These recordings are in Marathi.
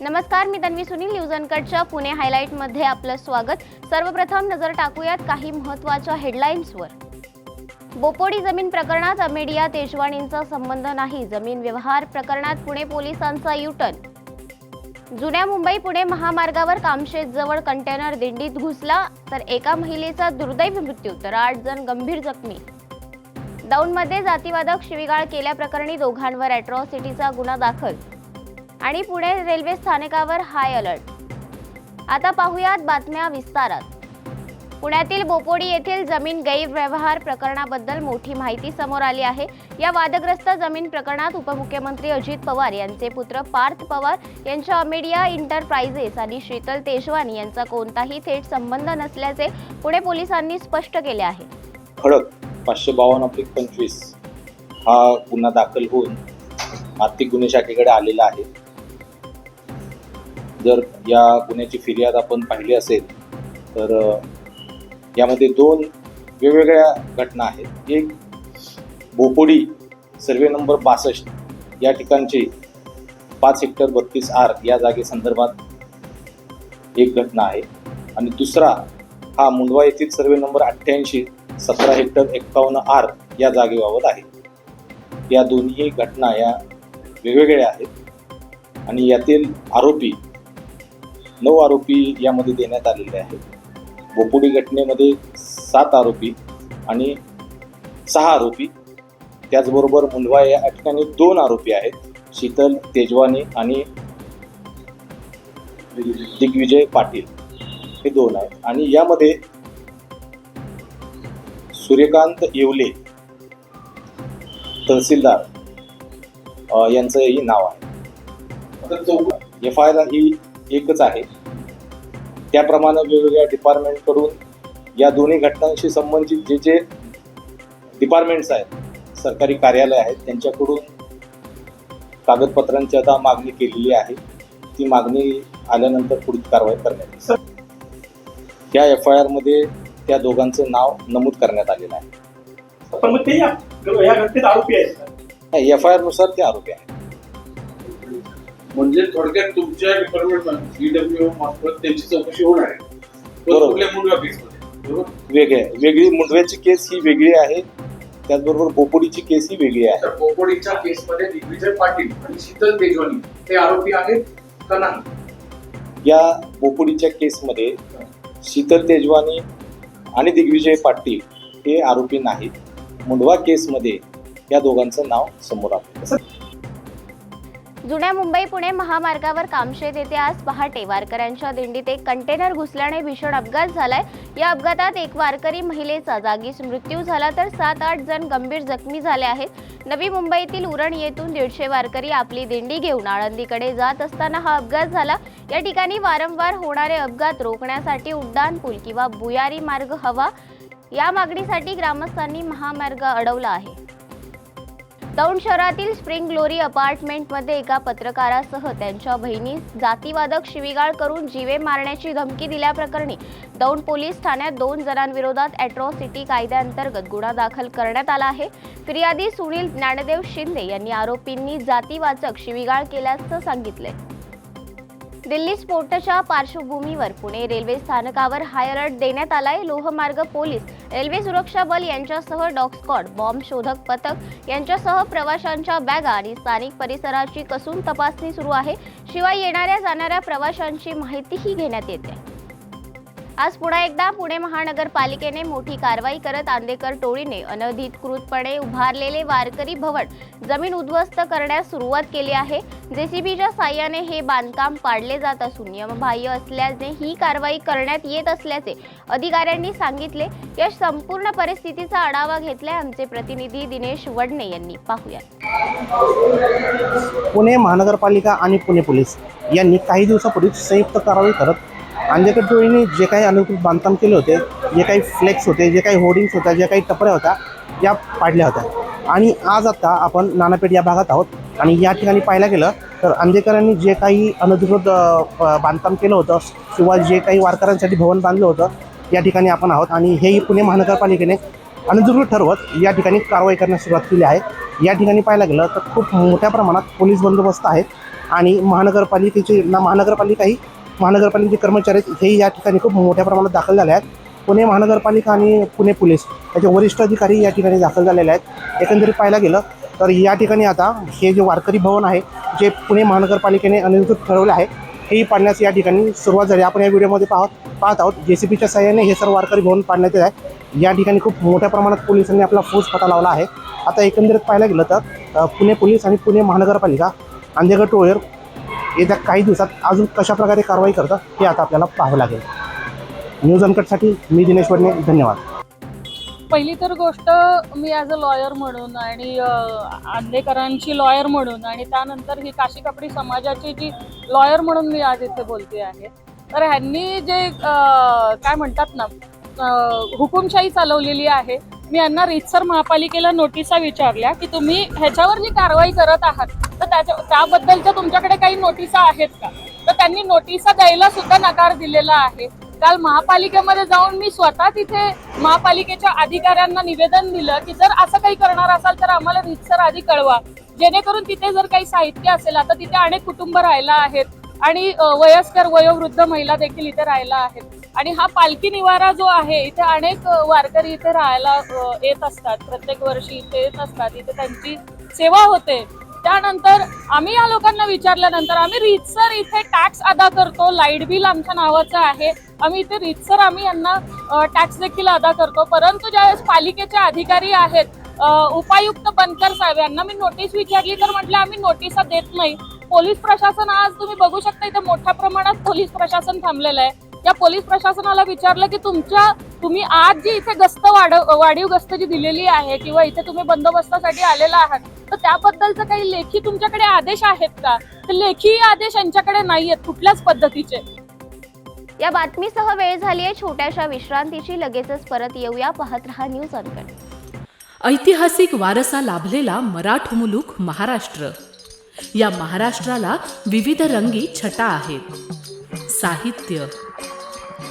नमस्कार मी तन्वी सुनील न्यूज अनकटच्या पुणे हायलाईटमध्ये आपलं स्वागत. सर्वप्रथम नजर टाकूयात काही महत्त्वाच्या हेडलाईन्सवर बोपोडी जमीन प्रकरणात अमेडिया तेजवाणींचा संबंध नाही. जमीन व्यवहार प्रकरणात पुणे पोलिसांचा युटर्न. जुन्या मुंबई पुणे महामार्गावर कामशेत जवळ कंटेनर दिंडीत घुसला तर एका महिलेचा दुर्दैवी मृत्यू तर आठ जण गंभीर जखमी. दौंडमध्ये जातीवादक शिवीगाळ केल्याप्रकरणी दोघांवर अॅट्रॉसिटीचा गुन्हा दाखल. आणि पुणे रेल्वे स्थानकावर हाय अलर्ट आता पाहुयात बातम्या विस्तारात. पुण्यातील बोपोडी येथील जमीन गैरव्यवहार प्रकरणाबद्दल मोठी माहिती समोर आली आहे. या वादग्रस्त जमीन प्रकरणात उपमुख्यमंत्री अजित पवार यांचे पुत्र पार्थ पवार यांच्या अमेडिया इंटरप्राइजेस आणि शीतल तेजवानी यांचा कोणताही थेट संबंध नसल्याचे पुणे पोलिसांनी स्पष्ट केले आहे. खडक पाचशे बावन्न पंचवीस हा गुन्हा दाखल होऊन आर्थिक गुन्हे शाखेकडे आलेला आहे. जर या गुन्ह्याची फिर्याद आपण पाहिली असेल तर यामध्ये दोन वेगवेगळ्या घटना आहेत. एक बोपोडी सर्वे नंबर बासष्ट या ठिकाणची पाच हेक्टर बत्तीस आर या जागेसंदर्भात एक घटना आहे. आणि दुसरा हा मुंडवा येथील सर्वे नंबर अठ्ठ्याऐंशी सतरा हेक्टर एक्कावन्न आर या जागेबाबत आहे. या दोन्ही घटना या वेगवेगळ्या आहेत. आणि यातील आरोपी नऊ आरोपी यामध्ये देण्यात आलेले आहेत. बोपुडी घटनेमध्ये सात आरोपी आणि सहा आरोपी. त्याचबरोबर मुंडवा या ठिकाणी दोन आरोपी आहेत. शीतल तेजवानी आणि दिग्विजय पाटील. हे दोन आहेत. आणि यामध्ये सूर्यकांत येवले तहसीलदार यांचंही नाव आहे. एफ आय आर ही एकच आहे. त्याप्रमाणे वेगवेगळ्या डिपार्टमेंटकडून या दोन्ही घटनांशी संबंधित जे जे डिपार्टमेंट्स आहेत सरकारी कार्यालय आहेत त्यांच्याकडून कागदपत्रांची आता मागणी केलेली आहे. ती मागणी आल्यानंतर पुढील कारवाई करण्यात येईल. या एफ आय आरमध्ये त्या दोघांचं नाव नमूद करण्यात आलेलं आहे? एफ आय आरनुसार ते आरोपी आहेत. म्हणजे थोडक्यात तुमच्या डिपार्टमेंट सीडब्ल्यू मार्फत त्यांची चौकशी होणार आहे. कुठल्या मुलगा केसमध्ये बरोबर? वेगळे आहे. वेगळी मुंडव्याची केस ही वेगळी आहे. त्याचबरोबर बोपोडीची केस ही वेगळी आहे. तर पोपोडीच्या केसमध्ये दिग्विजय पाटील आणि शीतल तेजवानी हे आरोपी आहेत का नाही? या बोपोडीच्या केसमध्ये शीतल तेजवानी आणि दिग्विजय पाटील हे आरोपी नाहीत. मुंडवा केसमध्ये या दोघांचं नाव समोर आलं. जुन्या मुंबई पुणे महामार्गावर कामशेत येथे आज पहाटे वारकऱ्यांच्या दिंडीत एक कंटेनर घुसल्याने भीषण अपघात झालाय. या अपघातात एक वारकरी महिलेचा जागीच मृत्यू झाला तर सात आठ जण गंभीर जखमी झाले आहेत. नवी मुंबईतील उरण येथून दीडशे वारकरी आपली दिंडी घेऊन आळंदीकडे जात असताना हा अपघात झाला. या ठिकाणी वारंवार होणारे अपघात रोखण्यासाठी उड्डाण पूल किंवा भुयारी मार्ग हवा. या मागणीसाठी ग्रामस्थांनी महामार्ग अडवला आहे. दौंड शहरातील स्प्रिंग ग्लोरी अपार्टमेंटमध्ये एका पत्रकारासह त्यांच्या बहिणीस जातीवादक शिवीगाळ करून जीवे मारण्याची धमकी दिल्याप्रकरणी दौंड पोलीस ठाण्यात दोन जणांविरोधात अॅट्रॉसिटी कायद्याअंतर्गत गुन्हा दाखल करण्यात आला आहे. फिर्यादी सुनील ज्ञानदेव शिंदे यांनी आरोपींनी जातीवाचक शिवीगाळ केल्याचं सांगितले दिल्ली स्फोटाच्या पार्श्वभूमीवर पुणे रेल्वे स्थानकावर हाय अलर्ट देण्यात आलाय. लोहमार्ग पोलीस रेल्वे सुरक्षा बल यांच्यासह डॉग स्कॉड बॉम्ब शोधक पथक यांच्यासह प्रवाशांच्या बॅगा आणि स्थानिक परिसराची कसून तपासणी सुरू आहे. शिवाय येणाऱ्या जाणाऱ्या प्रवाशांची माहितीही घेण्यात येते. आज पुन्हा एकदा पुणे महानगरपालिकेने मोठी कारवाई करत आंदेकर टोळीने अनधिकृतपणे उभारलेले वारकरी भवन जमीन उद्ध्वस्त करण्यास सुरुवात केली आहे. जेसीबीच्या साह्याने हे बांधकाम पाडले जात असून नियमबाह्य असल्याने ही कारवाई करण्यात येत असल्याचे अधिकाऱ्यांनी सांगितले. या संपूर्ण परिस्थितीचा आढावा घेतलाय आमचे प्रतिनिधी दिनेश वडणे यांनी. पाहूया पुणे महानगरपालिका आणि पुणे पोलीस यांनी काही दिवसापूर्वी संयुक्त कारवाई करत अंजेकर टोळीने जे काही अनुकृत बांधकाम केले होते जे काही फ्लेक्स होते जे काही होर्डिंग्स होत्या जे काही टपऱ्या होत्या या पाडल्या होत्या. आणि आज आता आपण नानापेठ या भागात आहोत. आणि या ठिकाणी पाहायला गेलं तर अंजेकरांनी जे काही अनधिकृत बांधकाम केलं होतं किंवा जे काही वारकऱ्यांसाठी भवन बांधलं होतं या ठिकाणी आपण आहोत. आणि हेही पुणे महानगरपालिकेने अनधिकृत ठरवत या ठिकाणी कारवाई करण्यास सुरुवात केली आहे. या ठिकाणी पाहायला गेलं तर खूप मोठ्या प्रमाणात पोलीस बंदोबस्त आहेत. आणि महानगरपालिकेचे ना महानगरपालिकाही महानगरपालिकेचे कर्मचारी हेही या ठिकाणी खूप मोठ्या प्रमाणात दाखल झाले आहेत. पुणे महानगरपालिका आणि पुणे पोलीस याचे वरिष्ठ अधिकारी या ठिकाणी दाखल झालेले आहेत. एकंदरीत पाहायला गेलं तर या ठिकाणी आता हे जे वारकरी भवन आहे जे पुणे महानगरपालिकेने अनधिकृत ठरवले आहे हेही पाडण्यास या ठिकाणी सुरुवात झाली. आपण या व्हिडिओमध्ये पाहत पाहत आहोत जे सी पीच्या सहाय्याने हे सर्व वारकरी भवन पाडण्यात येत आहे. या ठिकाणी खूप मोठ्या प्रमाणात पोलिसांनी आपला फौज पटा लावला आहे. आता एकंदरीत पाहायला गेलं तर पुणे पोलीस आणि पुणे महानगरपालिका अंधेगड टोळेर येत्या काही दिवसात अजून कशा प्रकारे कारवाई करतं हे आता आपल्याला पाहावं लागेल. न्यूज अनकटसाठी मी दिनेश वडणे धन्यवाद. पहिली तर गोष्ट मी ॲज अ लॉयर म्हणून आणि आंदेकरांची लॉयर म्हणून आणि त्यानंतर ही काशी कपडी समाजाची जी लॉयर म्हणून मी आज इथे बोलते आहे. तर ह्यांनी जे काय म्हणतात ना हुकुमशाही चालवलेली आहे. मी यांना रीतसर महापालिकेला नोटिसा विचारल्या की तुम्ही ह्याच्यावर जी कारवाई करत आहात त्याच्या त्याबद्दलच्या तुमच्याकडे काही नोटिसा आहेत का? तर त्यांनी नोटिसा द्यायला सुद्धा नकार दिलेला आहे. काल महापालिकेमध्ये जाऊन मी स्वतः तिथे महापालिकेच्या अधिकाऱ्यांना निवेदन दिलं की जर असं काही करणार असाल तर आम्हाला रितसर आधी कळवा. जेणेकरून तिथे जर काही साहित्य असेल आता तिथे अनेक कुटुंब राहिला आहेत आणि वयस्कर वयोवृद्ध महिला देखील इथे राहिला आहेत. आणि हा पालखी निवारा जो आहे इथे अनेक वारकरी इथे राहायला येत असतात. प्रत्येक वर्षी इथे येत असतात. इथे त्यांची सेवा होते. त्यानंतर आम्ही या लोकांना विचारल्यानंतर आम्ही रितसर इथे टॅक्स अदा करतो लाइट बिल आमच्या नावाचं आहे. आम्ही इथे रितसर आम्ही यांना टॅक्स देखील अदा करतो. परंतु ज्यावेळेस पालिकेचे अधिकारी आहेत उपायुक्त बनकर साहेब यांना मी नोटीस विचारली तर म्हटलं आम्ही नोटिसा देत नाही. पोलीस प्रशासन आज तुम्ही बघू शकता इथे मोठ्या प्रमाणात पोलीस प्रशासन थांबलेलं आहे. या पोलीस प्रशासनाला विचारलं की तुमच्या तुम्ही आज जी इथे गस्त वाढ वाढीव गस्त जी दिलेली आहे किंवा इथे तुम्ही बंदोबस्तासाठी आलेला आहात तर त्याबद्दलचं काही लेखी तुमच्याकडे आदेश आहेत का? तर लेखी आदेश यांच्याकडे नाही आहेत कुठल्याच पद्धतीचे. या बातमीसह वेळ झाली आहे. छोट्याशा विश्रांतीची लगेचच परत येऊया. पाहत रहा न्यूज अनकट. ऐतिहासिक वारसा लाभलेला मराठ मुलूक महाराष्ट्र. या महाराष्ट्राला विविध रंगी छटा आहेत. साहित्य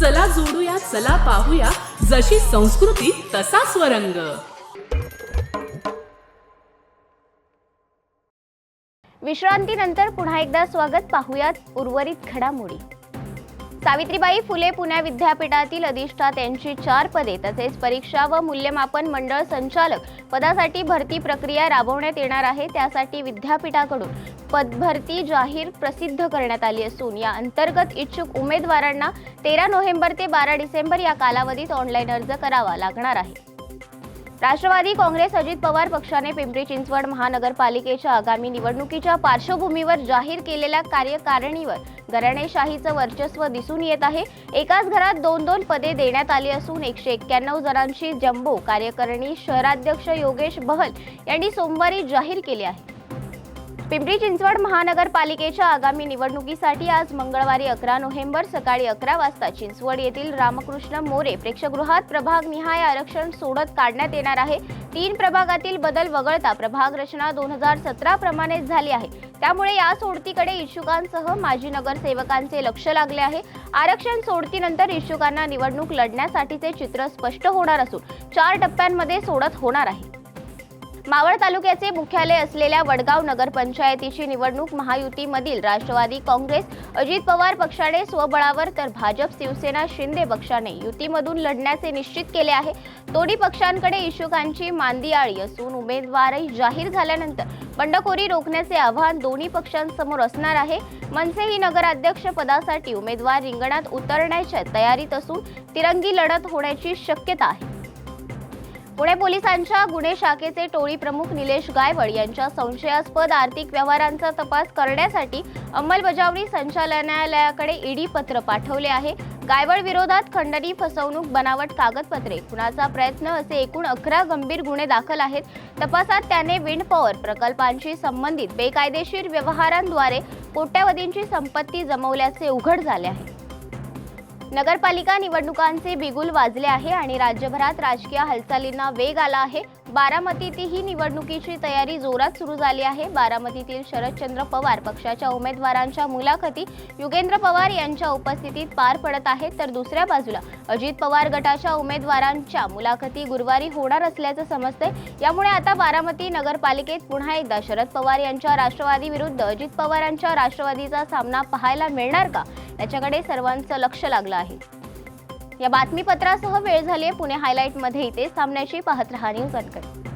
चला जोडूया चला पाहूया. जशी संस्कृती तसा स्वरंग. विश्रांतीनंतर पुन्हा एकदा स्वागत पाहूयात उर्वरित घडामोडी. सावित्रीबाई फुले पुणे विद्यापीठातील अधिष्ठात्यांची चार पदे तसेच परीक्षा व मूल्यमापन मंडळ संचालक पदासाठी भरती प्रक्रिया राबवण्यात येणार आहे. त्यासाठी विद्यापीठाकडून पदभरती जाहीर प्रसिद्ध करण्यात आली असून या अंतर्गत इच्छुक उमेदवारांना तेरा नोव्हेंबर ते बारा डिसेंबर या कालावधीत ऑनलाईन अर्ज करावा लागणार आहे. राष्ट्रवादी काँग्रेस अजित पवार पक्षाने पिंपरी चिंचवड महानगरपालिकेच्या आगामी निवडणुकीच्या पार्श्वभूमीवर जाहीर केलेल्या कार्यकारिणीवर घराणेशाहीचं वर्चस्व दिसून येत आहे. एकाच घरात दोन दोन पदे देण्यात आली असून एकशे एक्क्याण्णव जणांची जम्बो कार्यकारिणी शहराध्यक्ष योगेश बहल यांनी सोमवारी जाहीर केली आहे. पिंपरी चिंचवड महानगरपालिकेच्या आगामी निवडणुकीसाठी आज मंगळवारी अकरा नोव्हेंबर सकाळी अकरा वाजता चिंचवड येथील रामकृष्ण मोरे प्रेक्षगृहात प्रभाग निहाय आरक्षण सोडत काढण्यात येणार आहे. तीन प्रभागातील बदल वगळता प्रभाग रचना दोन हजार सतरा प्रमाणेच झाली आहे. त्यामुळे या सोडतीकडे इच्छुकांसह माजी नगरसेवकांचे लक्ष लागले आहे. आरक्षण सोडतीनंतर इच्छुकांना निवडणूक लढण्यासाठीचे चित्र स्पष्ट होणार असून चार टप्प्यांमध्ये सोडत होणार आहे. मावळ तालुक्याचे मुख्यालय असलेल्या वडगाव नगरपंचायतीची निवडणूक महायुतीमधील राष्ट्रवादी काँग्रेस अजित पवार पक्षाने स्वबळावर तर भाजप शिवसेना शिंदे पक्षाने युतीमधून लढण्याचे निश्चित केले आहे. दोन्ही पक्षांकडे इच्छुकांची मांदियाळी असून उमेदवारही जाहीर झाल्यानंतर बंडखोरी रोखण्याचे आव्हान दोन्ही पक्षांसमोर असणार आहे. मनसे ही नगराध्यक्ष पदासाठी उमेदवार रिंगणात उतरण्याच्या तयारीत असून तिरंगी लढत होण्याची शक्यता आहे. पुणे पोलिसांच्या गुन्हे शाखेचे टोळी प्रमुख निलेश गायवळ यांच्या संशयास्पद आर्थिक व्यवहारांचा तपास करण्यासाठी अंमलबजावणी संचालनालयाकडे ईडी पत्र पाठवले आहे. गायवळ विरोधात खंडणी फसवणूक बनावट कागदपत्रे खुनाचा प्रयत्न असे एकूण अकरा गंभीर गुन्हे दाखल आहेत. तपासात त्याने विंड पॉवर प्रकल्पांशी संबंधित बेकायदेशीर व्यवहारांद्वारे कोट्यावधींची संपत्ती जमवल्याचे उघड झाले आहे. नगरपालिका निवडणुकांचे बिगुल वाजले आहे आणि राज्यभरात राजकीय हालचालींना वेग आला आहे. बारामतीतही निवडणुकीची तयारी जोरात सुरू झाली आहे. बारामतीतील शरदचंद्र पवार पक्षाच्या उमेदवारांच्या मुलाखती युगेंद्र पवार यांच्या उपस्थितीत पार पडत आहेत. तर दुसऱ्या बाजूला अजित पवार गटाच्या उमेदवारांच्या मुलाखती गुरुवारी होणार असल्याचं समजतंय. यामुळे आता बारामती नगरपालिकेत पुन्हा एकदा शरद पवार यांच्या राष्ट्रवादी विरुद्ध अजित पवारांच्या राष्ट्रवादीचा सामना पाहायला मिळणार का? याच्याकडे सर्वांचं लक्ष लागलं आहे. या बातमीपत्रासह वेळ झाली आहे पुणे हायलाईटमध्ये इथे सामन्याची पाहत रहा न्यूज अनकट